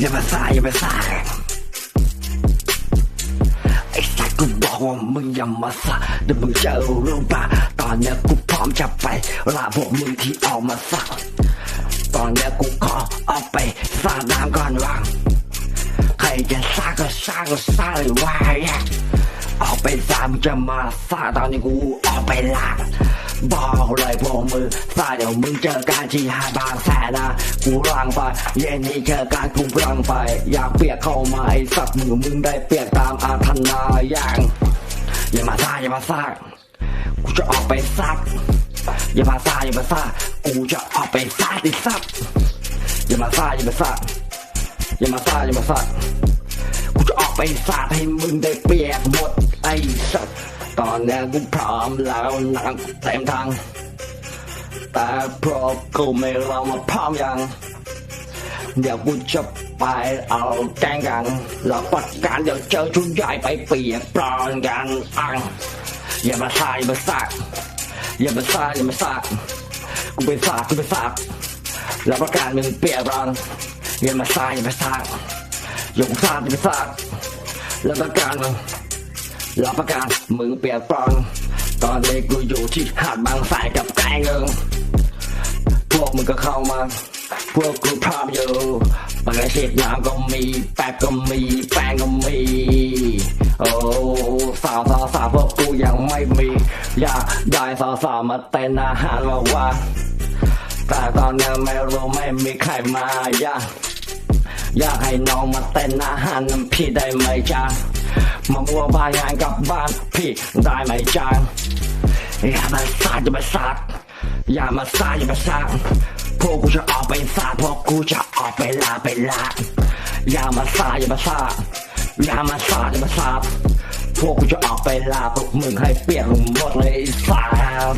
อย่ามาสายอย่ามาสายไอ้สายกูบอกว่ามึงอย่ามาสาเดี๋ยวมึงจะรู้ป่ะตอนเนี้ยกูพร้อมจะไปลาพวกมึงที่ออกมาสักตอนเนี้ยกูขอเอาไปสาดน้ำก่อนวางใครจะสาก็สาก็สาเลยว่าเอาไปสามจะมาสาตอนนี้กูเอาไปลา บอกเลยพวกมึงซ่าเดี๋ยวมึงเจอกันที่หาบางแสนนะกูรังไปเย็นนี้เจอกันกูรังไป อยากเปียกเข้ามาไอ้สัตว์มือมึงได้เปียกตามอาธนาอย่างอย่ามาซ่าอย่ามาซ่ากูจะออกไปซัก อย่ามาซ่าอย่ามาซ่ากูจะออกไปซ่าติซับอย่ามาซ่าอย่ามาซ่าอย่ามาซ่าอย่ามาซ่ากูจะออกไปซ่าให้มึงได้เปียกหมดไอ้สัตว์ ตอนนี้กูพร้อมแล้วนังเต็มทาง แต่เพราะกูไม่เรามาพร้อมยัง เดี๋ยวกูจะไปเอาแกงกันแล้วปัดการเดี๋ยวเจอชุดใหญ่ไปเปียกปลอนกันอังอย่ามาซ่าอย่ามาซ่าอย่ามาซ่าอย่ามาซ่ากูไปซ่ากูไปซ่าแล้วประการมึงเปียกปลอนอย่ามาซ่าอย่ามาซ่าอย่ามาซ่าอย่ามาซ่าแล้วประการมึง แล้วประการมึงเปียกปลอนตอนนี้กูอยู่ที่หาดบางแสนกับแกงเงิงพวกมึงก็เข้ามา พวกกูพร้อมอยู่ปากกาเช็ดน้ำก็มีแป๊บก็มีแป้งก็มี โอ้สาวสาวสาวพวกกูยังไม่มี อยากได้สาวสาวมาเต้นอาหารมาว่า แต่ตอนนี้ไม่รู้ไม่มีใครมาอยากอยากให้น้องมาเต้นอาหารน้ำพี่ได้ไหมจ๊ะ มาบัวบานงานกลับบ้านพี่ได้ไหมจ๊ะอย่ามาสาดอย่ามาสาดอย่ามาสาดอย่ามาสาดพวกกูจะออกไปสาดพวกกูจะออกไปลาไปลาอย่ามาสาดอย่ามาสาดอย่ามาสาดอย่ามาสาดพวกกูจะออกไปลาพวกมึงให้เปียกหมดเลยสาด